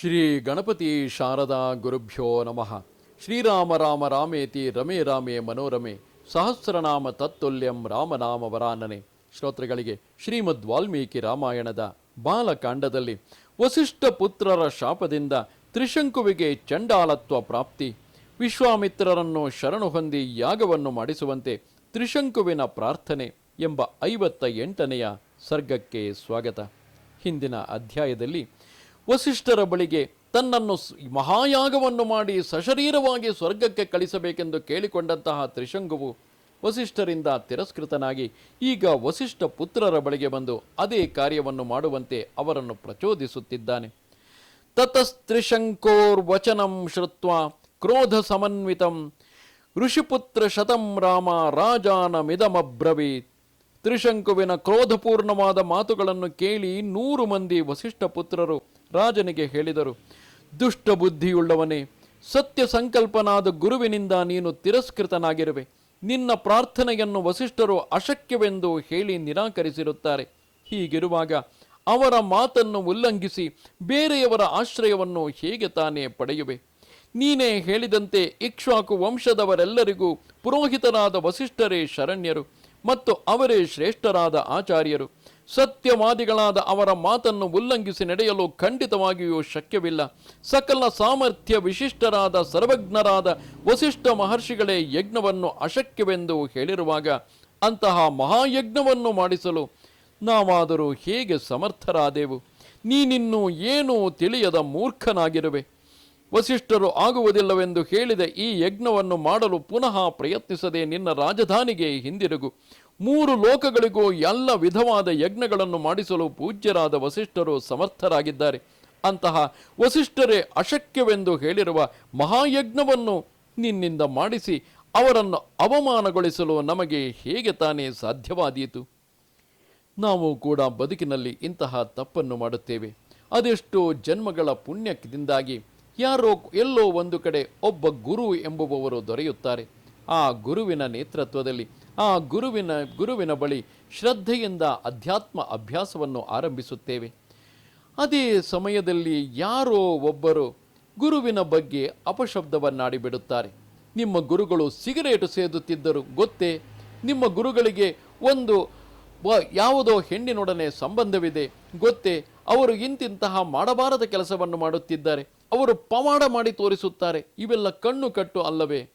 ಶ್ರೀ ಗಣಪತಿ ಶಾರದಾ ಗುರುಭ್ಯೋ ನಮಃ. ಶ್ರೀರಾಮ ರಾಮ ರಾಮೇತಿ ರಮೇ ರಾಮೇ ಮನೋರಮೆ. ಸಹಸ್ರನಾಮ ತತ್ತುಲ್ಯಂ ರಾಮನಾಮ ವರಾನನೆ. ಶ್ರೋತೃಗಳಿಗೆ ಶ್ರೀಮದ್ ವಾಲ್ಮೀಕಿ ರಾಮಾಯಣದ ಬಾಲಕಾಂಡದಲ್ಲಿ ವಸಿಷ್ಠ ಪುತ್ರರ ಶಾಪದಿಂದ ತ್ರಿಶಂಕುವಿಗೆ ಚಂಡಾಲತ್ವ ಪ್ರಾಪ್ತಿ. ವಿಶ್ವಾಮಿತ್ರರನ್ನು ಶರಣು ಹೊಂದಿ ಯಾಗವನ್ನು ಮಾಡಿಸುವಂತೆ ತ್ರಿಶಂಕುವಿನ ಪ್ರಾರ್ಥನೆ ಎಂಬ ಐವತ್ತ ಎಂಟನೆಯ ಸರ್ಗಕ್ಕೆ ಸ್ವಾಗತ. ಹಿಂದಿನ ಅಧ್ಯಾಯದಲ್ಲಿ ವಸಿಷ್ಠರ ಬಳಿಗೆ ತನ್ನನ್ನು ಮಹಾಯಾಗವನ್ನು ಮಾಡಿ ಸಶರೀರವಾಗಿ ಸ್ವರ್ಗಕ್ಕೆ ಕಳಿಸಬೇಕೆಂದು ಕೇಳಿಕೊಂಡಂತಹ ತ್ರಿಶಂಗುವು ವಸಿಷ್ಠರಿಂದ ತಿರಸ್ಕೃತನಾಗಿ ಈಗ ವಸಿಷ್ಠ ಪುತ್ರರ ಬಳಿಗೆ ಬಂದು ಅದೇ ಕಾರ್ಯವನ್ನು ಮಾಡುವಂತೆ ಅವರನ್ನು ಪ್ರಚೋದಿಸುತ್ತಿದ್ದಾನೆ. ತತಸ್ತ್ರಿಶಂಕೋರ್ವಚನಂ ಶ್ರುತ್ವ ಕ್ರೋಧ ಸಮನ್ವಿತಂ ಋಷಿಪುತ್ರ ಶತಂ ರಾಮ ರಾಜಾನಮಿದಮಬ್ರವೀತ್. ತ್ರಿಶಂಕುವಿನ ಕ್ರೋಧಪೂರ್ಣವಾದ ಮಾತುಗಳನ್ನು ಕೇಳಿ ನೂರು ಮಂದಿ ವಸಿಷ್ಠ ಪುತ್ರರು ರಾಜನಿಗೆ ಹೇಳಿದರು ದುಷ್ಟ ಬುದ್ಧಿಯುಳ್ಳವನೇ ಸತ್ಯ ಸಂಕಲ್ಪನಾದ ಗುರುವಿನಿಂದ ನೀನು ತಿರಸ್ಕೃತನಾಗಿರುವೆ. ನಿನ್ನ ಪ್ರಾರ್ಥನೆಯನ್ನು ವಸಿಷ್ಠರು ಅಶಕ್ಯವೆಂದು ಹೇಳಿ ನಿರಾಕರಿಸಿರುತ್ತಾರೆ. ಹೀಗಿರುವಾಗ ಅವರ ಮಾತನ್ನು ಉಲ್ಲಂಘಿಸಿ ಬೇರೆಯವರ ಆಶ್ರಯವನ್ನು ಹೇಗೆ ತಾನೇ ಪಡೆಯುವೆ? ನೀನೇ ಹೇಳಿದಂತೆ ಇಕ್ಷ್ವಾಕು ವಂಶದವರೆಲ್ಲರಿಗೂ ಪುರೋಹಿತರಾದ ವಸಿಷ್ಠರೇ ಶರಣ್ಯರು. ಮತ್ತು ಅವರೇ ಶ್ರೇಷ್ಠರಾದ ಆಚಾರ್ಯರು. ಸತ್ಯವಾದಿಗಳಾದ ಅವರ ಮಾತನ್ನು ಉಲ್ಲಂಘಿಸಿ ನಡೆಯಲು ಖಂಡಿತವಾಗಿಯೂ ಶಕ್ಯವಿಲ್ಲ. ಸಕಲ ಸಾಮರ್ಥ್ಯ ವಿಶಿಷ್ಟರಾದ ಸರ್ವಜ್ಞರಾದ ವಸಿಷ್ಠ ಮಹರ್ಷಿಗಳೇ ಯಜ್ಞವನ್ನು ಅಶಕ್ಯವೆಂದು ಹೇಳಿರುವಾಗ ಅಂತಹ ಮಹಾಯಜ್ಞವನ್ನು ಮಾಡಿಸಲು ನಾವಾದರೂ ಹೇಗೆ ಸಮರ್ಥರಾದೆವು? ನೀನಿನ್ನೂ ಏನೂ ತಿಳಿಯದ ಮೂರ್ಖನಾಗಿರುವೆ. ವಸಿಷ್ಠರು ಆಗುವುದಿಲ್ಲವೆಂದು ಹೇಳಿದ ಈ ಯಜ್ಞವನ್ನು ಮಾಡಲು ಪುನಃ ಪ್ರಯತ್ನಿಸದೆ ನಿನ್ನ ರಾಜಧಾನಿಗೆ ಹಿಂದಿರುಗು. ಮೂರು ಲೋಕಗಳಿಗೂ ಎಲ್ಲ ವಿಧವಾದ ಯಜ್ಞಗಳನ್ನು ಮಾಡಿಸಲು ಪೂಜ್ಯರಾದ ವಸಿಷ್ಠರು ಸಮರ್ಥರಾಗಿದ್ದಾರೆ. ಅಂತಹ ವಸಿಷ್ಠರೇ ಅಶಕ್ಯವೆಂದು ಹೇಳಿರುವ ಮಹಾಯಜ್ಞವನ್ನು ನಿನ್ನಿಂದ ಮಾಡಿಸಿ ಅವರನ್ನು ಅವಮಾನಗೊಳಿಸಲು ನಮಗೆ ಹೇಗೆ ತಾನೇ ಸಾಧ್ಯವಾದೀತು? ನಾವು ಕೂಡ ಬದುಕಿನಲ್ಲಿ ಇಂತಹ ತಪ್ಪನ್ನು ಮಾಡುತ್ತೇವೆ. ಅದೆಷ್ಟೋ ಜನ್ಮಗಳ ಪುಣ್ಯದಿಂದಾಗಿ ಯಾರೋ ಎಲ್ಲೋ ಒಂದು ಕಡೆ ಒಬ್ಬ ಗುರು ಎಂಬುವವರು ದೊರೆಯುತ್ತಾರೆ. ಆ ಗುರುವಿನ ನೇತೃತ್ವದಲ್ಲಿ, ಆ ಗುರುವಿನ ಗುರುವಿನ ಬಳಿ ಶ್ರದ್ಧೆಯಿಂದ ಅಧ್ಯಾತ್ಮ ಅಭ್ಯಾಸವನ್ನು ಆರಂಭಿಸುತ್ತೇವೆ. ಅದೇ ಸಮಯದಲ್ಲಿ ಯಾರೋ ಒಬ್ಬರು ಗುರುವಿನ ಬಗ್ಗೆ ಅಪಶಬ್ದವನ್ನಾಡಿಬಿಡುತ್ತಾರೆ. ನಿಮ್ಮ ಗುರುಗಳು ಸಿಗರೇಟು ಸೇದುತ್ತಿದ್ದರು ಗೊತ್ತೇ, ನಿಮ್ಮ ಗುರುಗಳಿಗೆ ಒಂದು ಯಾವುದೋ ಹೆಣ್ಣಿನೊಡನೆ ಸಂಬಂಧವಿದೆ, ಗೊತ್ತೇ, ಅವರು ಇಂತಿಂತಹ ಮಾಡಬಾರದ ಕೆಲಸವನ್ನು ಮಾಡುತ್ತಿದ್ದಾರೆ. ಅವರು ಪವಾಡ ಮಾಡಿ ತೋರಿಸುತ್ತಾರೆ. ಇವೆಲ್ಲ ಕಣ್ಣು ಕಟ್ಟು ಅಲ್ಲವೇ?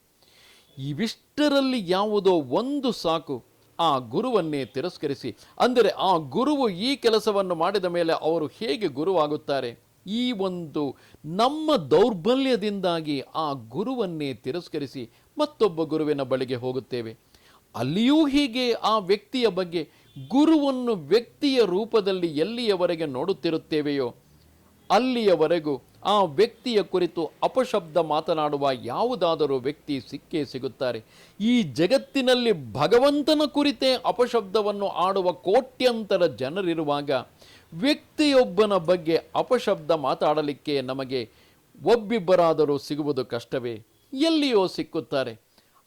ಇವಿಷ್ಟರಲ್ಲಿ ಯಾವುದೋ ಒಂದು ಸಾಕು. ಆ ಗುರುವನ್ನೇ ತಿರಸ್ಕರಿಸಿ. ಅಂದರೆ ಆ ಗುರುವು ಈ ಕೆಲಸವನ್ನು ಮಾಡಿದ ಮೇಲೆ ಅವರು ಹೇಗೆ ಗುರುವಾಗುತ್ತಾರೆ? ಈ ಒಂದು ನಮ್ಮ ದೌರ್ಬಲ್ಯದಿಂದಾಗಿ ಆ ಗುರುವನ್ನೇ ತಿರಸ್ಕರಿಸಿ ಮತ್ತೊಬ್ಬ ಗುರುವಿನ ಬಳಿಗೆ ಹೋಗುತ್ತೇವೆ. ಅಲ್ಲಿಯೂ ಹೀಗೆ ಆ ವ್ಯಕ್ತಿಯ ಬಗ್ಗೆ ಗುರುವನ್ನು ವ್ಯಕ್ತಿಯ ರೂಪದಲ್ಲಿ ಎಲ್ಲಿಯವರೆಗೆ ನೋಡುತ್ತಿರುತ್ತೇವೆಯೋ? ಅಲ್ಲಿಯವರೆಗೂ ಆ ವ್ಯಕ್ತಿಯ ಕುರಿತು ಅಪಶಬ್ದ ಮಾತನಾಡುವ ಯಾವುದಾದರೂ ವ್ಯಕ್ತಿ ಸಿಕ್ಕೇ ಸಿಗುತ್ತಾರೆ. ಈ ಜಗತ್ತಿನಲ್ಲಿ ಭಗವಂತನ ಕುರಿತೇ ಅಪಶಬ್ದವನ್ನು ಆಡುವ ಕೋಟ್ಯಂತರ ಜನರಿರುವಾಗ ವ್ಯಕ್ತಿಯೊಬ್ಬನ ಬಗ್ಗೆ ಅಪಶಬ್ದ ಮಾತಾಡಲಿಕ್ಕೆ ನಮಗೆ ಒಬ್ಬಿಬ್ಬರಾದರೂ ಸಿಗುವುದು ಕಷ್ಟವೇ? ಎಲ್ಲಿಯೋ ಸಿಕ್ಕುತ್ತಾರೆ.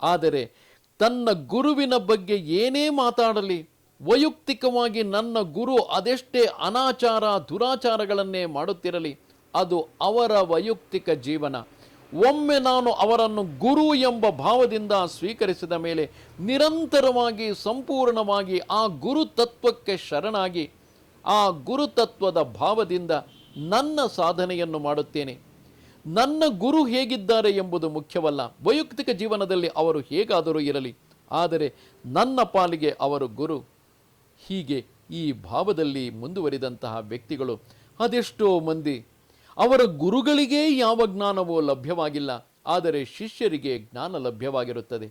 ಆದರೆ ತನ್ನ ಗುರುವಿನ ಬಗ್ಗೆ ಏನೇ ಮಾತಾಡಲಿ ವೈಯಕ್ತಿಕವಾಗಿ ನನ್ನ ಗುರು ಅದೆಷ್ಟೇ ಅನಾಚಾರ, ದುರಾಚಾರಗಳನ್ನೇ ಮಾಡುತ್ತಿರಲಿ, ಅದು ಅವರ ವೈಯಕ್ತಿಕ ಜೀವನ. ಒಮ್ಮೆ ನಾನು ಅವರನ್ನು ಗುರು ಎಂಬ ಭಾವದಿಂದ ಸ್ವೀಕರಿಸಿದ ಮೇಲೆ ನಿರಂತರವಾಗಿ, ಸಂಪೂರ್ಣವಾಗಿ ಆ ಗುರು ತತ್ವಕ್ಕೆ ಶರಣಾಗಿ, ಆ ಗುರುತತ್ವದ ಭಾವದಿಂದ ನನ್ನ ಸಾಧನೆಯನ್ನು ಮಾಡುತ್ತೇನೆ. ನನ್ನ ಗುರು ಹೇಗಿದ್ದಾರೆ ಎಂಬುದು ಮುಖ್ಯವಲ್ಲ. ವೈಯಕ್ತಿಕ ಜೀವನದಲ್ಲಿ ಅವರು ಹೇಗಾದರೂ ಇರಲಿ. ಆದರೆ ನನ್ನ ಪಾಲಿಗೆ ಅವರು ಗುರು. ಹೀಗೆ ಈ ಭಾವದಲ್ಲಿ ಮುಂದುವರಿದಂತಹ ವ್ಯಕ್ತಿಗಳು ಅದೆಷ್ಟೋ ಮಂದಿ. ಅವರ ಗುರುಗಳಿಗೇ ಯಾವ ಜ್ಞಾನವೂ ಲಭ್ಯವಾಗಿಲ್ಲ, ಆದರೆ ಶಿಷ್ಯರಿಗೆ ಜ್ಞಾನ ಲಭ್ಯವಾಗಿರುತ್ತದೆ.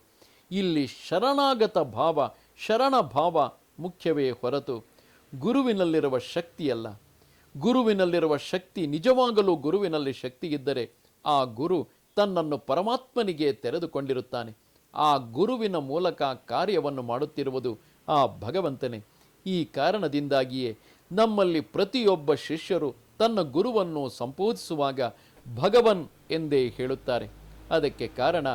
ಇಲ್ಲಿ ಶರಣಾಗತ ಭಾವ, ಶರಣ ಭಾವ ಮುಖ್ಯವೇ ಹೊರತು ಗುರುವಿನಲ್ಲಿರುವ ಶಕ್ತಿಯಲ್ಲ. ಗುರುವಿನಲ್ಲಿರುವ ಶಕ್ತಿ ನಿಜವಾಗಲೂ ಗುರುವಿನಲ್ಲಿ ಶಕ್ತಿ ಇದ್ದರೆ ಆ ಗುರು ತನ್ನನ್ನು ಪರಮಾತ್ಮನಿಗೆ ತೆರೆದುಕೊಂಡಿರುತ್ತಾನೆ. ಆ ಗುರುವಿನ ಮೂಲಕ ಕಾರ್ಯವನ್ನು ಮಾಡುತ್ತಿರುವುದು ಆ ಭಗವಂತನೇ. ಈ ಕಾರಣದಿಂದಾಗಿಯೇ ನಮ್ಮಲ್ಲಿ ಪ್ರತಿಯೊಬ್ಬ ಶಿಷ್ಯರು ತನ್ನ ಗುರುವನ್ನು ಸಂಬೋಧಿಸುವಾಗ ಭಗವನ್ ಎಂದೇ ಹೇಳುತ್ತಾರೆ. ಅದಕ್ಕೆ ಕಾರಣ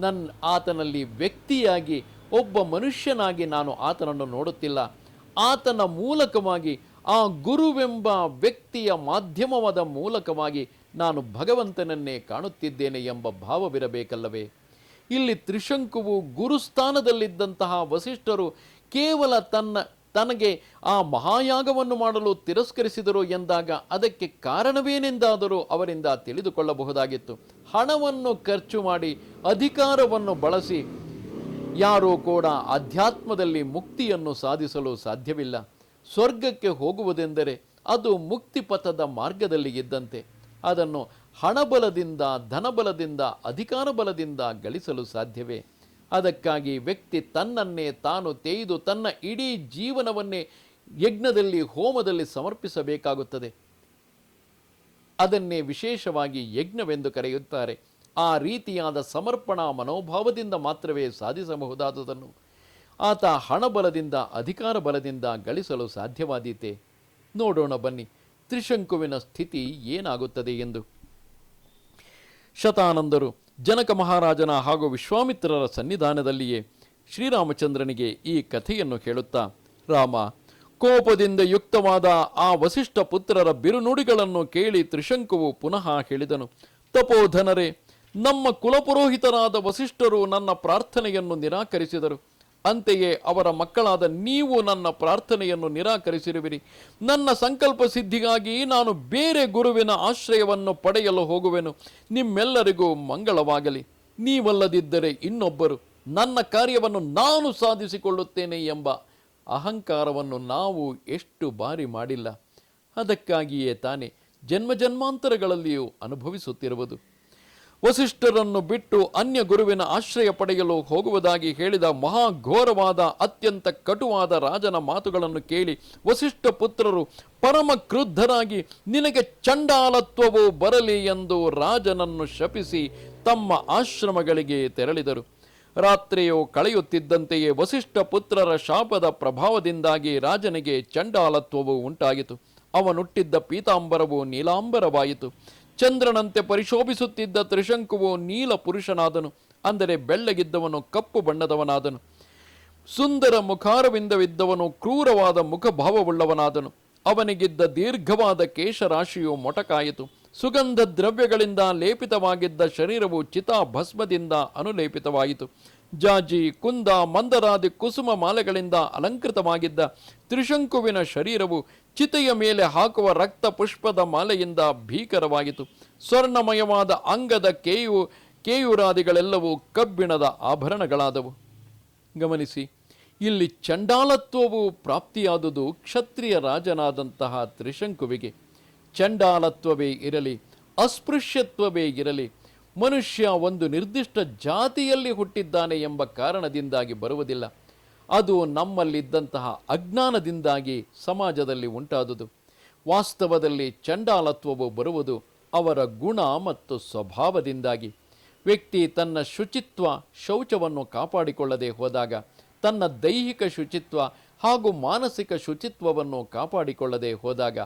ನನ್ನ ಆತನಲ್ಲಿ ವ್ಯಕ್ತಿಯಾಗಿ ಒಬ್ಬ ಮನುಷ್ಯನಾಗಿ ನಾನು ಆತನನ್ನು ನೋಡುತ್ತಿಲ್ಲ. ಆತನ ಮೂಲಕವಾಗಿ ಆ ಗುರುವೆಂಬ ವ್ಯಕ್ತಿಯ ಮಾಧ್ಯಮವಾದ ಮೂಲಕವಾಗಿ ನಾನು ಭಗವಂತನನ್ನೇ ಕಾಣುತ್ತಿದ್ದೇನೆ ಎಂಬ ಭಾವವಿರಬೇಕಲ್ಲವೇ? ಇಲ್ಲಿ ತ್ರಿಶಂಕುವು ಗುರುಸ್ಥಾನದಲ್ಲಿದ್ದಂತಹ ವಸಿಷ್ಠರು ಕೇವಲ ತನ್ನ ತನಗೆ ಆ ಮಹಾಯಾಗವನ್ನು ಮಾಡಲು ತಿರಸ್ಕರಿಸಿದರು ಎಂದಾಗ ಅದಕ್ಕೆ ಕಾರಣವೇನೆಂದಾದರೂ ಅವರಿಂದ ತಿಳಿದುಕೊಳ್ಳಬಹುದಾಗಿತ್ತು. ಹಣವನ್ನು ಖರ್ಚು ಮಾಡಿ ಅಧಿಕಾರವನ್ನು ಬಳಸಿ ಯಾರೂ ಕೂಡ ಅಧ್ಯಾತ್ಮದಲ್ಲಿ ಮುಕ್ತಿಯನ್ನು ಸಾಧಿಸಲು ಸಾಧ್ಯವಿಲ್ಲ. ಸ್ವರ್ಗಕ್ಕೆ ಹೋಗುವುದೆಂದರೆ ಅದು ಮುಕ್ತಿ ಪಥದ ಮಾರ್ಗದಲ್ಲಿ ಇದ್ದಂತೆ. ಅದನ್ನು ಹಣಬಲದಿಂದ ಧನಬಲದಿಂದ ಅಧಿಕಾರ ಬಲದಿಂದ ಗಳಿಸಲು ಸಾಧ್ಯವೇ? ಅದಕ್ಕಾಗಿ ವ್ಯಕ್ತಿ ತನ್ನನ್ನೇ ತಾನು ತೇಯ್ದು ತನ್ನ ಇಡೀ ಜೀವನವನ್ನೇ ಯಜ್ಞದಲ್ಲಿ, ಹೋಮದಲ್ಲಿ ಸಮರ್ಪಿಸಬೇಕಾಗುತ್ತದೆ. ಅದನ್ನೇ ವಿಶೇಷವಾಗಿ ಯಜ್ಞವೆಂದು ಕರೆಯುತ್ತಾರೆ. ಆ ರೀತಿಯಾದ ಸಮರ್ಪಣಾ ಮನೋಭಾವದಿಂದ ಮಾತ್ರವೇ ಸಾಧಿಸಬಹುದಾದುದನ್ನು. ಆತ ಹಣಬಲದಿಂದ ಅಧಿಕಾರ ಬಲದಿಂದ ಗಳಿಸಲು ಸಾಧ್ಯವಾದೀತೆ. ನೋಡೋಣ ಬನ್ನಿ, ತ್ರಿಶಂಕುವಿನ ಸ್ಥಿತಿ ಏನಾಗುತ್ತದೆ ಎಂದು. ಶತಾನಂದರು ಜನಕ ಮಹಾರಾಜನ ಹಾಗೂ ವಿಶ್ವಾಮಿತ್ರರ ಸನ್ನಿಧಾನದಲ್ಲಿಯೇ ಶ್ರೀರಾಮಚಂದ್ರನಿಗೆ ಈ ಕಥೆಯನ್ನು ಹೇಳುತ್ತಾ, ರಾಮ, ಕೋಪದಿಂದ ಯುಕ್ತವಾದ ಆ ವಸಿಷ್ಠ ಪುತ್ರರ ಬಿರುನುಡಿಗಳನ್ನು ಕೇಳಿ ತ್ರಿಶಂಕುವು ಪುನಃ ಹೇಳಿದನು ತಪೋಧನರೇ ನಮ್ಮ ಕುಲಪುರೋಹಿತರಾದ ವಸಿಷ್ಠರು ನನ್ನ ಪ್ರಾರ್ಥನೆಯನ್ನು ನಿರಾಕರಿಸಿದರು. ಅಂತೆಯೇ ಅವರ ಮಕ್ಕಳಾದ ನೀವು ನನ್ನ ಪ್ರಾರ್ಥನೆಯನ್ನು ನಿರಾಕರಿಸಿರುವಿರಿ. ನನ್ನ ಸಂಕಲ್ಪ ಸಿದ್ಧಿಗಾಗಿ ನಾನು ಬೇರೆ ಗುರುವಿನ ಆಶ್ರಯವನ್ನು ಪಡೆಯಲು ಹೋಗುವೆನು. ನಿಮ್ಮೆಲ್ಲರಿಗೂ ಮಂಗಳವಾಗಲಿ. ನೀವಲ್ಲದಿದ್ದರೆ ಇನ್ನೊಬ್ಬರು ನನ್ನ ಕಾರ್ಯವನ್ನು ನಾನು ಸಾಧಿಸಿಕೊಳ್ಳುತ್ತೇನೆ ಎಂಬ ಅಹಂಕಾರವನ್ನು ನಾವು ಎಷ್ಟು ಬಾರಿ ಮಾಡಿಲ್ಲ. ಅದಕ್ಕಾಗಿಯೇ ತಾನೇ ಜನ್ಮ ಜನ್ಮಾಂತರಗಳಲ್ಲಿಯೂ ಅನುಭವಿಸುತ್ತಿರುವುದು. ವಸಿಷ್ಠರನ್ನು ಬಿಟ್ಟು ಅನ್ಯ ಗುರುವಿನ ಆಶ್ರಯ ಪಡೆಯಲು ಹೋಗುವುದಾಗಿ ಹೇಳಿದ ಮಹಾಘೋರವಾದ, ಅತ್ಯಂತ ಕಟುವಾದ ರಾಜನ ಮಾತುಗಳನ್ನು ಕೇಳಿ ವಸಿಷ್ಠ ಪುತ್ರರು, ಪರಮ ಕ್ರುದ್ಧರಾಗಿ ನಿನಗೆ ಚಂಡಾಲತ್ವವು ಬರಲಿ ಎಂದು ರಾಜನನ್ನು ಶಪಿಸಿ ತಮ್ಮ ಆಶ್ರಮಗಳಿಗೆ ತೆರಳಿದರು. ರಾತ್ರಿಯು ಕಳೆಯುತ್ತಿದ್ದಂತೆಯೇ ವಸಿಷ್ಠ ಪುತ್ರರ ಶಾಪದ ಪ್ರಭಾವದಿಂದಾಗಿ ರಾಜನಿಗೆ ಚಂಡಾಲತ್ವವು ಉಂಟಾಗಿತು ಅವನುಟ್ಟಿದ್ದ ಪೀತಾಂಬರವು ನೀಲಾಂಬರವಾಯಿತು. ಚಂದ್ರನಂತೆ ಪರಿಶೋಭಿಸುತ್ತಿದ್ದ ತ್ರಿಶಂಕುವು ನೀಲ ಪುರುಷನಾದನು, ಅಂದರೆ ಬೆಳ್ಳಗಿದ್ದವನು, ಕಪ್ಪು ಬಣ್ಣದವನಾದನು. ಸುಂದರ ಮುಖಾರವಿಂದವಿದ್ದವನು, ಕ್ರೂರವಾದ ಮುಖಭಾವವುಳ್ಳವನಾದನು. ಅವನಿಗಿದ್ದ ದೀರ್ಘವಾದ ಕೇಶರಾಶಿಯು ಮೊಟಕಾಯಿತು. ಸುಗಂಧ ದ್ರವ್ಯಗಳಿಂದ ಲೇಪಿತವಾಗಿದ್ದ ಶರೀರವು ಚಿತಾಭಸ್ಮದಿಂದ ಅನುಲೇಪಿತವಾಯಿತು. ಜಾಜಿ, ಕುಂದ, ಮಂದರಾದಿ ಕುಸುಮ ಮಾಲೆಗಳಿಂದ ಅಲಂಕೃತವಾಗಿದ್ದ ತ್ರಿಶಂಕುವಿನ ಶರೀರವು ಚಿತೆಯ ಮೇಲೆ ಹಾಕುವ ರಕ್ತ ಪುಷ್ಪದ ಮಾಲೆಯಿಂದ ಭೀಕರವಾಗಿತ್ತು. ಸ್ವರ್ಣಮಯವಾದ ಅಂಗದ ಕೇಯು, ಕೇಯುರಾದಿಗಳೆಲ್ಲವೂ ಕಬ್ಬಿಣದ ಆಭರಣಗಳಾದವು. ಗಮನಿಸಿ, ಇಲ್ಲಿ ಚಂಡಾಲತ್ವವು ಪ್ರಾಪ್ತಿಯಾದುದು ಕ್ಷತ್ರಿಯ ರಾಜನಾದಂತಹ ತ್ರಿಶಂಕುವಿಗೆ. ಚಂಡಾಲತ್ವವೇ ಇರಲಿ, ಅಸ್ಪೃಶ್ಯತ್ವವೇ ಇರಲಿ, ಮನುಷ್ಯ ಒಂದು ನಿರ್ದಿಷ್ಟ ಜಾತಿಯಲ್ಲಿ ಹುಟ್ಟಿದ್ದಾನೆ ಎಂಬ ಕಾರಣದಿಂದಾಗಿ ಬರುವುದಿಲ್ಲ. ಅದು ನಮ್ಮಲ್ಲಿದ್ದಂತಹ ಅಜ್ಞಾನದಿಂದಾಗಿ ಸಮಾಜದಲ್ಲಿ ಉಂಟಾದುದು. ವಾಸ್ತವದಲ್ಲಿ ಚಂಡಾಲತ್ವವು ಬರುವುದು ಅವರ ಗುಣ ಮತ್ತು ಸ್ವಭಾವದಿಂದಾಗಿ. ವ್ಯಕ್ತಿ ತನ್ನ ಶುಚಿತ್ವ, ಶೌಚವನ್ನು ಕಾಪಾಡಿಕೊಳ್ಳದೆ ಹೋದಾಗ ತನ್ನ ದೈಹಿಕ ಶುಚಿತ್ವ ಹಾಗೂ ಮಾನಸಿಕ ಶುಚಿತ್ವವನ್ನು ಕಾಪಾಡಿಕೊಳ್ಳದೆ ಹೋದಾಗ,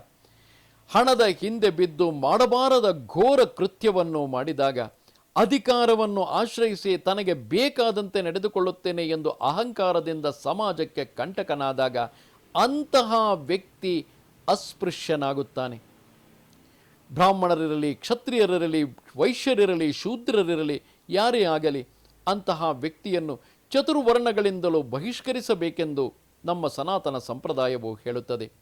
ಹಣದ ಹಿಂದೆ ಬಿದ್ದು ಮಾಡಬಾರದ ಘೋರ ಕೃತ್ಯವನ್ನು ಮಾಡಿದಾಗ ಅಧಿಕಾರವನ್ನು ಆಶ್ರಯಿಸಿ ತನಗೆ ಬೇಕಾದಂತೆ ನಡೆದುಕೊಳ್ಳುತ್ತೇನೆ ಎಂದು ಅಹಂಕಾರದಿಂದ ಸಮಾಜಕ್ಕೆ ಕಂಟಕನಾದಾಗ ಅಂತಹ ವ್ಯಕ್ತಿ ಅಸ್ಪೃಶ್ಯನಾಗುತ್ತಾನೆ. ಬ್ರಾಹ್ಮಣರಿರಲಿ, ಕ್ಷತ್ರಿಯರಿರಲಿ, ವೈಶ್ಯರಿರಲಿ, ಶೂದ್ರರಿರಲಿ, ಯಾರೇ ಆಗಲಿ ಅಂತಹ ವ್ಯಕ್ತಿಯನ್ನು ಚತುರ್ವರ್ಣಗಳಿಂದಲೂ ಬಹಿಷ್ಕರಿಸಬೇಕೆಂದು ನಮ್ಮ ಸನಾತನ ಸಂಪ್ರದಾಯವು ಹೇಳುತ್ತದೆ.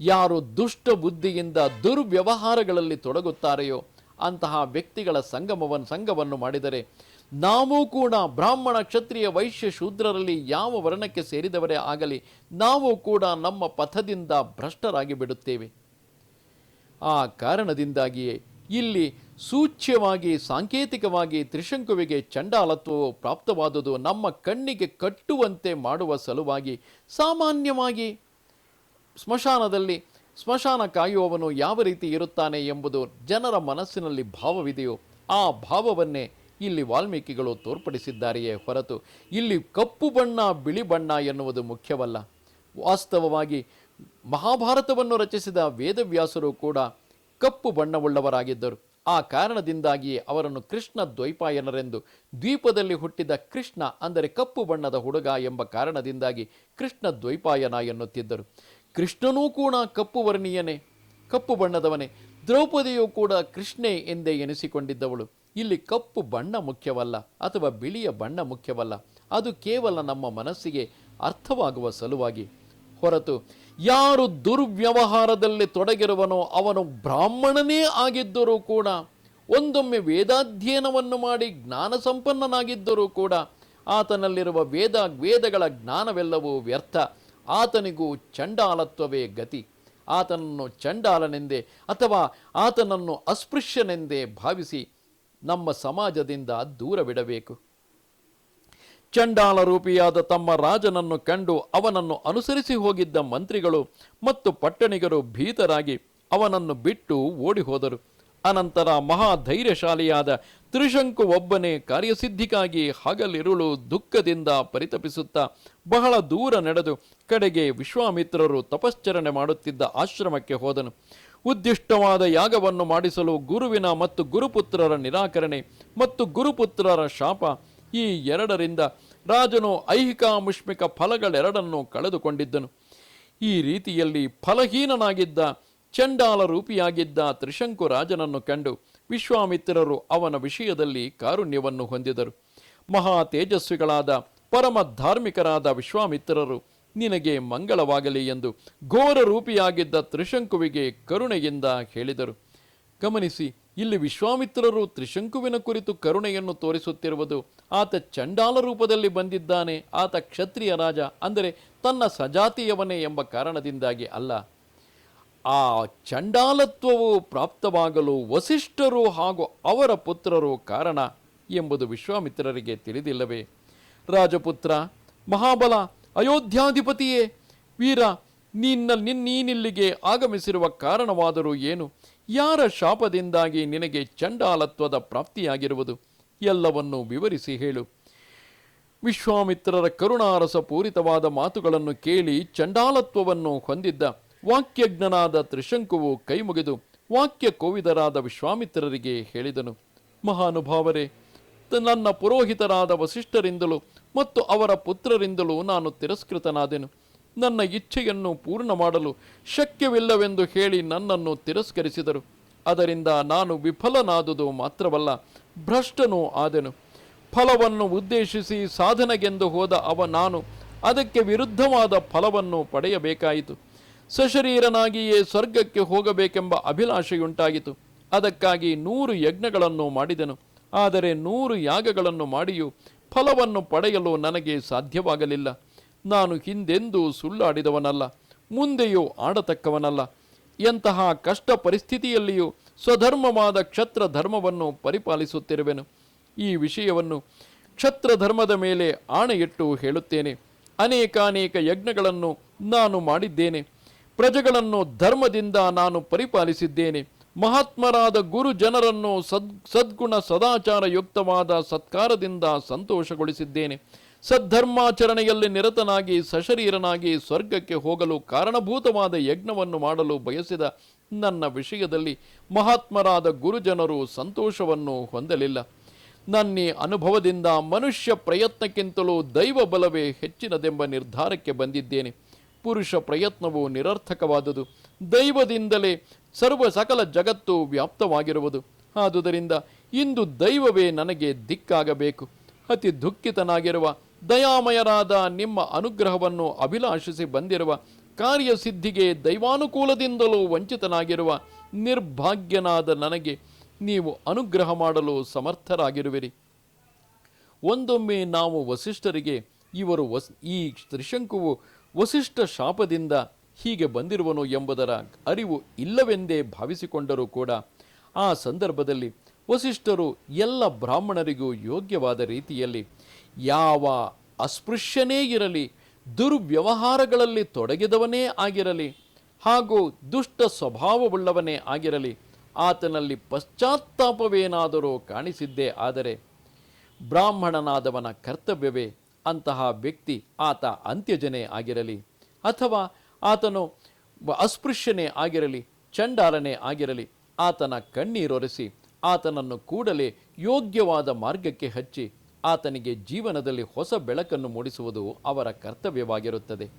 ಯಾರು ದುಷ್ಟ ಬುದ್ಧಿಯಿಂದ ದುರ್ವ್ಯವಹಾರಗಳಲ್ಲಿ ತೊಡಗುತ್ತಾರೆಯೋ ಅಂತಹ ವ್ಯಕ್ತಿಗಳ ಸಂಗಮವನ್ನು ಸಂಘವನ್ನು ಮಾಡಿದರೆ ನಾವು ಕೂಡ ಬ್ರಾಹ್ಮಣ ಕ್ಷತ್ರಿಯ ವೈಶ್ಯ ಶೂದ್ರರಲ್ಲಿ ಯಾವ ವರ್ಣಕ್ಕೆ ಸೇರಿದವರೇ ಆಗಲಿ, ನಾವು ಕೂಡ ನಮ್ಮ ಪಥದಿಂದ ಭ್ರಷ್ಟರಾಗಿ ಬಿಡುತ್ತೇವೆ. ಆ ಕಾರಣದಿಂದಾಗಿಯೇ ಇಲ್ಲಿ ಸೂಚ್ಯವಾಗಿ, ಸಾಂಕೇತಿಕವಾಗಿ ತ್ರಿಶಂಕುವಿಗೆ ಚಂಡಾಲತ್ವವು ಪ್ರಾಪ್ತವಾದುದು ನಮ್ಮ ಕಣ್ಣಿಗೆ ಕಟ್ಟುವಂತೆ ಮಾಡುವ ಸಲುವಾಗಿ ಸಾಮಾನ್ಯವಾಗಿ ಸ್ಮಶಾನದಲ್ಲಿ ಸ್ಮಶಾನ ಕಾಯುವವನು ಯಾವ ರೀತಿ ಇರುತ್ತಾನೆ ಎಂಬುದು ಜನರ ಮನಸ್ಸಿನಲ್ಲಿ ಭಾವವಿದೆಯೋ ಆ ಭಾವವನ್ನೇ ಇಲ್ಲಿ ವಾಲ್ಮೀಕಿಗಳು ತೋರ್ಪಡಿಸಿದ್ದಾರೆಯೇ ಹೊರತು ಇಲ್ಲಿ ಕಪ್ಪು ಬಣ್ಣ, ಬಿಳಿ ಬಣ್ಣ ಎನ್ನುವುದು ಮುಖ್ಯವಲ್ಲ. ವಾಸ್ತವವಾಗಿ ಮಹಾಭಾರತವನ್ನು ರಚಿಸಿದ ವೇದವ್ಯಾಸರು ಕೂಡ ಕಪ್ಪು ಬಣ್ಣವುಳ್ಳವರಾಗಿದ್ದರು. ಆ ಕಾರಣದಿಂದಾಗಿಯೇ ಅವರನ್ನು ಕೃಷ್ಣ ದ್ವೈಪಾಯನರೆಂದು ದ್ವೀಪದಲ್ಲಿ ಹುಟ್ಟಿದ ಕೃಷ್ಣ ಅಂದರೆ ಕಪ್ಪು ಬಣ್ಣದ ಹುಡುಗ ಎಂಬ ಕಾರಣದಿಂದಾಗಿ ಕೃಷ್ಣ ದ್ವೈಪಾಯನ ಎನ್ನುತ್ತಿದ್ದರು. ಕೃಷ್ಣನೂ ಕೂಡ ಕಪ್ಪು ವರ್ಣೀಯನೇ, ಕಪ್ಪು ಬಣ್ಣದವನೇ, ದ್ರೌಪದಿಯು ಕೂಡ ಕೃಷ್ಣೆ ಎಂದೇ ಎನಿಸಿಕೊಂಡಿದ್ದವಳು. ಇಲ್ಲಿ ಕಪ್ಪು ಬಣ್ಣ ಮುಖ್ಯವಲ್ಲ ಅಥವಾ ಬಿಳಿಯ ಬಣ್ಣ ಮುಖ್ಯವಲ್ಲ, ಅದು ಕೇವಲ ನಮ್ಮ ಮನಸ್ಸಿಗೆ ಅರ್ಥವಾಗುವ ಸಲುವಾಗಿ. ಹೊರತು ಯಾರು ದುರ್ವ್ಯವಹಾರದಲ್ಲಿ ತೊಡಗಿರುವನೋ ಅವನು ಬ್ರಾಹ್ಮಣನೇ ಆಗಿದ್ದರೂ ಕೂಡ, ಒಂದೊಮ್ಮೆ ವೇದಾಧ್ಯಯನವನ್ನು ಮಾಡಿ ಜ್ಞಾನ ಸಂಪನ್ನನಾಗಿದ್ದರೂ ಕೂಡ, ಆತನಲ್ಲಿರುವ ವೇದ, ವೇದಗಳ ಜ್ಞಾನವೆಲ್ಲವೂ ವ್ಯರ್ಥ. ಆತನಿಗೂ ಚಂಡಾಲತ್ವವೇ ಗತಿ. ಆತನನ್ನು ಚಂಡಾಲನೆಂದೇ ಅಥವಾ ಆತನನ್ನು ಅಸ್ಪೃಶ್ಯನೆಂದೇ ಭಾವಿಸಿ ನಮ್ಮ ಸಮಾಜದಿಂದ ದೂರವಿಡಬೇಕು. ಚಂಡಾಲ ರೂಪಿಯಾದ ತಮ್ಮ ರಾಜನನ್ನು ಕಂಡು ಅವನನ್ನು ಅನುಸರಿಸಿ ಹೋಗಿದ್ದ ಮಂತ್ರಿಗಳು ಮತ್ತು ಪಟ್ಟಣಿಗರು ಭೀತರಾಗಿ ಅವನನ್ನು ಬಿಟ್ಟು ಓಡಿ ಹೋದರು ಅನಂತರ ಮಹಾ ಧೈರ್ಯಶಾಲಿಯಾದ ತ್ರಿಶಂಕು ಒಬ್ಬನೇ ಕಾರ್ಯಸಿದ್ಧಿಗಾಗಿ ಹಗಲಿರುಳು ದುಃಖದಿಂದ ಪರಿತಪಿಸುತ್ತಾ ಬಹಳ ದೂರ ನಡೆದು ಕಡೆಗೆ ವಿಶ್ವಾಮಿತ್ರರು ತಪಶ್ಚರಣೆ ಮಾಡುತ್ತಿದ್ದ ಆಶ್ರಮಕ್ಕೆ ಹೋದನು. ಉದ್ದಿಷ್ಟವಾದ ಯಾಗವನ್ನು ಮಾಡಿಸಲು ಗುರುವಿನ ಮತ್ತು ಗುರುಪುತ್ರರ ನಿರಾಕರಣೆ ಮತ್ತು ಗುರುಪುತ್ರರ ಶಾಪ ಈ ಎರಡರಿಂದ ರಾಜನು ಐಹಿಕ ಮುಷ್ಮಿಕ ಫಲಗಳೆರಡನ್ನು ಕಳೆದುಕೊಂಡಿದ್ದನು. ಈ ರೀತಿಯಲ್ಲಿ ಫಲಹೀನನಾಗಿದ್ದ ಚಂಡಾಲ ರೂಪಿಯಾಗಿದ್ದ ತ್ರಿಶಂಕು ರಾಜನನ್ನು ಕಂಡು ವಿಶ್ವಾಮಿತ್ರರು ಅವನ ವಿಷಯದಲ್ಲಿ ಕಾರುಣ್ಯವನ್ನು ಹೊಂದಿದರು. ಮಹಾ ತೇಜಸ್ವಿಗಳಾದ ಪರಮ ಧಾರ್ಮಿಕರಾದ ವಿಶ್ವಾಮಿತ್ರರು, ನಿನಗೆ ಮಂಗಳವಾಗಲಿ ಎಂದು ಘೋರ ರೂಪಿಯಾಗಿದ್ದ ತ್ರಿಶಂಕುವಿಗೆ ಕರುಣೆಯಿಂದ ಹೇಳಿದರು. ಗಮನಿಸಿ ಇಲ್ಲಿ ವಿಶ್ವಾಮಿತ್ರರು ತ್ರಿಶಂಕುವಿನ ಕುರಿತು ಕರುಣೆಯನ್ನು ತೋರಿಸುತ್ತಿರುವುದು ಆತ ಚಂಡಾಲ ರೂಪದಲ್ಲಿ ಬಂದಿದ್ದಾನೆ, ಆತ ಕ್ಷತ್ರಿಯ ರಾಜ, ಅಂದರೆ ತನ್ನ ಸಜಾತಿಯವನೇ ಎಂಬ ಕಾರಣದಿಂದಾಗಿ ಅಲ್ಲ. ಆ ಚಂಡಾಲತ್ವವು ಪ್ರಾಪ್ತವಾಗಲು ವಸಿಷ್ಠರು ಹಾಗೂ ಅವರ ಪುತ್ರರು ಕಾರಣ ಎಂಬುದು ವಿಶ್ವಾಮಿತ್ರರಿಗೆ ತಿಳಿದಿಲ್ಲವೇ? ರಾಜಪುತ್ರ, ಮಹಾಬಲ, ಅಯೋಧ್ಯಾಧಿಪತಿಯೇ, ವೀರ, ನಿನ್ನ ನಿನ್ನೀನಿಲ್ಲಿಗೆ ಆಗಮಿಸಿರುವ ಕಾರಣವಾದರೂ ಏನು? ಯಾರ ಶಾಪದಿಂದಾಗಿ ನಿನಗೆ ಚಂಡಾಲತ್ವದ ಪ್ರಾಪ್ತಿಯಾಗಿರುವುದು? ಎಲ್ಲವನ್ನು ವಿವರಿಸಿ ಹೇಳು. ವಿಶ್ವಾಮಿತ್ರರ ಕರುಣಾರಸ ಪೂರಿತವಾದ ಮಾತುಗಳನ್ನು ಕೇಳಿ ಚಂಡಾಲತ್ವವನ್ನು ಹೊಂದಿದ್ದ ವಾಕ್ಯಜ್ಞನಾದ ತ್ರಿಶಂಕುವು ಕೈಮುಗಿದು ವಾಕ್ಯ ಕೋವಿದರಾದ ವಿಶ್ವಾಮಿತ್ರರಿಗೆ ಹೇಳಿದನು. ಮಹಾನುಭಾವರೇ, ನನ್ನ ಪುರೋಹಿತರಾದ ವಸಿಷ್ಠರಿಂದಲೂ ಮತ್ತು ಅವರ ಪುತ್ರರಿಂದಲೂ ನಾನು ತಿರಸ್ಕೃತನಾದೆನು. ನನ್ನ ಇಚ್ಛೆಯನ್ನು ಪೂರ್ಣ ಮಾಡಲು ಶಕ್ಯವಿಲ್ಲವೆಂದು ಹೇಳಿ ನನ್ನನ್ನು ತಿರಸ್ಕರಿಸಿದರು. ಅದರಿಂದ ನಾನು ವಿಫಲನಾದುದು ಮಾತ್ರವಲ್ಲ, ಭ್ರಷ್ಟನೂ ಆದೆನು. ಫಲವನ್ನು ಉದ್ದೇಶಿಸಿ ಸಾಧನೆಗೆಂದು ಹೋದ ಅವ ನಾನು ಅದಕ್ಕೆ ವಿರುದ್ಧವಾದ ಫಲವನ್ನು ಪಡೆಯಬೇಕಾಯಿತು. ಸಶರೀರನಾಗಿಯೇ ಸ್ವರ್ಗಕ್ಕೆ ಹೋಗಬೇಕೆಂಬ ಅಭಿಲಾಷೆಯುಂಟಾಯಿತು ಅದಕ್ಕಾಗಿ ನೂರು ಯಜ್ಞಗಳನ್ನು ಮಾಡಿದೆನು. ಆದರೆ ನೂರು ಯಾಗಗಳನ್ನು ಮಾಡಿಯೂ ಫಲವನ್ನು ಪಡೆಯಲು ನನಗೆ ಸಾಧ್ಯವಾಗಲಿಲ್ಲ. ನಾನು ಹಿಂದೆಂದೂ ಸುಳ್ಳಾಡಿದವನಲ್ಲ, ಮುಂದೆಯೂ ಆಡತಕ್ಕವನಲ್ಲ. ಎಂತಹ ಕಷ್ಟ ಪರಿಸ್ಥಿತಿಯಲ್ಲಿಯೂ ಸ್ವಧರ್ಮವಾದ ಕ್ಷತ್ರ ಧರ್ಮವನ್ನು ಪರಿಪಾಲಿಸುತ್ತಿರುವೆನು. ಈ ವಿಷಯವನ್ನು ಕ್ಷತ್ರ ಧರ್ಮದ ಮೇಲೆ ಆಣೆಯಿಟ್ಟು ಹೇಳುತ್ತೇನೆ. ಅನೇಕಾನೇಕ ಯಜ್ಞಗಳನ್ನು ನಾನು ಮಾಡಿದ್ದೇನೆ. ಪ್ರಜೆಗಳನ್ನು ಧರ್ಮದಿಂದ ನಾನು ಪರಿಪಾಲಿಸಿದ್ದೇನೆ. ಮಹಾತ್ಮರಾದ ಗುರು ಜನರನ್ನು ಸದ್, ಸದ್ಗುಣ ಸದಾಚಾರಯುಕ್ತವಾದ ಸತ್ಕಾರದಿಂದ ಸಂತೋಷಗೊಳಿಸಿದ್ದೇನೆ. ಸದ್ಧರ್ಮಾಚರಣೆಯಲ್ಲಿ ನಿರತನಾಗಿ, ಸಶರೀರನಾಗಿ ಸ್ವರ್ಗಕ್ಕೆ ಹೋಗಲು ಕಾರಣಭೂತವಾದ ಯಜ್ಞವನ್ನು ಮಾಡಲು ಬಯಸಿದ ನನ್ನ ವಿಷಯದಲ್ಲಿ ಮಹಾತ್ಮರಾದ ಗುರುಜನರು ಸಂತೋಷವನ್ನು ಹೊಂದಲಿಲ್ಲ. ನನ್ನ ಅನುಭವದಿಂದ ಮನುಷ್ಯ ಪ್ರಯತ್ನಕ್ಕಿಂತಲೂ ದೈವ ಬಲವೇ ಹೆಚ್ಚಿನದೆಂಬ ನಿರ್ಧಾರಕ್ಕೆ ಬಂದಿದ್ದೇನೆ. ಪುರುಷ ಪ್ರಯತ್ನವು ನಿರರ್ಥಕವಾದುದು. ದೈವದಿಂದಲೇ ಸರ್ವ ಸಕಲ ಜಗತ್ತು ವ್ಯಾಪ್ತವಾಗಿರುವುದು. ಆದುದರಿಂದ ಇಂದು ದೈವವೇ ನನಗೆ ದಿಕ್ಕಾಗಬೇಕು. ಅತಿ ದುಃಖಿತನಾಗಿರುವ ದಯಾಮಯರಾದ ನಿಮ್ಮ ಅನುಗ್ರಹವನ್ನು ಅಭಿಲಾಷಿಸಿ ಬಂದಿರುವ ಕಾರ್ಯಸಿದ್ಧಿಗೆ ದೈವಾನುಕೂಲದಿಂದಲೂ ವಂಚಿತನಾಗಿರುವ ನಿರ್ಭಾಗ್ಯನಾದ ನನಗೆ ನೀವು ಅನುಗ್ರಹ ಮಾಡಲು ಸಮರ್ಥರಾಗಿರುವಿರಿ. ಒಂದೊಮ್ಮೆ ನಾವು ವಸಿಷ್ಠರಿಗೆ ಇವರು ವಸ್, ಈ ತ್ರಿಶಂಕುವು ವಸಿಷ್ಠ ಶಾಪದಿಂದ ಹೀಗೆ ಬಂದಿರುವನು ಎಂಬುದರ ಅರಿವು ಇಲ್ಲವೆಂದೇ ಭಾವಿಸಿಕೊಂಡರೂ ಕೂಡ ಆ ಸಂದರ್ಭದಲ್ಲಿ ವಸಿಷ್ಠರು ಎಲ್ಲ ಬ್ರಾಹ್ಮಣರಿಗೂ ಯೋಗ್ಯವಾದ ರೀತಿಯಲ್ಲಿ ಯಾವ ಅಸ್ಪೃಶ್ಯನೇ ಇರಲಿ, ದುರ್ವ್ಯವಹಾರಗಳಲ್ಲಿ ತೊಡಗಿದವನೇ ಆಗಿರಲಿ, ಹಾಗೂ ದುಷ್ಟ ಸ್ವಭಾವವುಳ್ಳವನೇ ಆಗಿರಲಿ, ಆತನಲ್ಲಿ ಪಶ್ಚಾತ್ತಾಪವೇನಾದರೂ ಕಾಣಿಸಿದ್ದೇ ಆದರೆ, ಬ್ರಾಹ್ಮಣನಾದವನ ಕರ್ತವ್ಯವೇ ಅಂತಹ ವ್ಯಕ್ತಿ ಆತ ಅಂತ್ಯಜನೇ ಆಗಿರಲಿ, ಅಥವಾ ಆತನು ಅಸ್ಪೃಶ್ಯನೇ ಆಗಿರಲಿ, ಚಂಡಾಲನೇ ಆಗಿರಲಿ, ಆತನ ಕಣ್ಣೀರೊರೆಸಿ, ಆತನನ್ನು ಕೂಡಲೇ ಯೋಗ್ಯವಾದ ಮಾರ್ಗಕ್ಕೆ ಹಚ್ಚಿ ಆತನಿಗೆ ಜೀವನದಲ್ಲಿ ಹೊಸ ಬೆಳಕನ್ನು ಮೂಡಿಸುವುದು ಅವರ ಕರ್ತವ್ಯವಾಗಿರುತ್ತದೆ.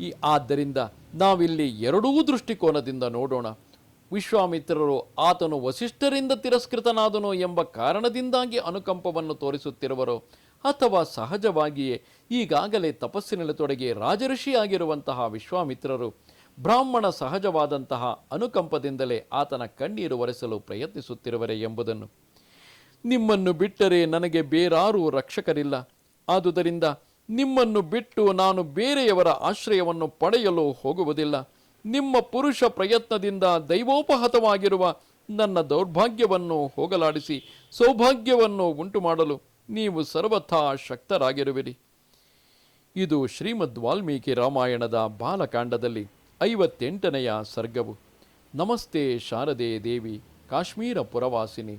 ಈ ಆದ್ದರಿಂದ ನಾವಿಲ್ಲಿ ಎರಡೂ ದೃಷ್ಟಿಕೋನದಿಂದ ನೋಡೋಣ. ವಿಶ್ವಾಮಿತ್ರರು ಆತನು ವಸಿಷ್ಠರಿಂದ ತಿರಸ್ಕೃತನಾದನು ಎಂಬ ಕಾರಣದಿಂದಾಗಿ ಅನುಕಂಪವನ್ನು ತೋರಿಸುತ್ತಿರುವರು. ಅಥವಾ ಸಹಜವಾಗಿಯೇ ಈಗಾಗಲೇ ತಪಸ್ಸಿನಲ್ಲಿ ತೊಡಗಿ ರಾಜಋಷಿಯಾಗಿರುವಂತಹ ವಿಶ್ವಾಮಿತ್ರರು ಬ್ರಾಹ್ಮಣ ಸಹಜವಾದಂತಹ ಅನುಕಂಪದಿಂದಲೇ ಆತನ ಕಣ್ಣೀರು ಒರೆಸಲು ಪ್ರಯತ್ನಿಸುತ್ತಿರುವರೆ ಎಂಬುದನ್ನು. ನಿಮ್ಮನ್ನು ಬಿಟ್ಟರೆ ನನಗೆ ಬೇರಾರೂ ರಕ್ಷಕರಿಲ್ಲ. ಆದುದರಿಂದ ನಿಮ್ಮನ್ನು ಬಿಟ್ಟು ನಾನು ಬೇರೆಯವರ ಆಶ್ರಯವನ್ನು ಪಡೆಯಲು ಹೋಗುವುದಿಲ್ಲ. ನಿಮ್ಮ ಪುರುಷ ಪ್ರಯತ್ನದಿಂದ ದೈವೋಪಹತವಾಗಿರುವ ನನ್ನ ದೌರ್ಭಾಗ್ಯವನ್ನು ಹೋಗಲಾಡಿಸಿ ಸೌಭಾಗ್ಯವನ್ನು ಉಂಟು ಮಾಡಲು ನೀವು ಸರ್ವಥಾ ಶಕ್ತರಾಗಿರುವಿರಿ. ಇದು ಶ್ರೀಮದ್ ವಾಲ್ಮೀಕಿ ರಾಮಾಯಣದ ಬಾಲಕಾಂಡದಲ್ಲಿ ಐವತ್ತೆಂಟನೆಯ ಸರ್ಗವು. ನಮಸ್ತೆ ಶಾರದೆ ದೇವಿ, ಕಾಶ್ಮೀರ ಪುರವಾಸಿನಿ.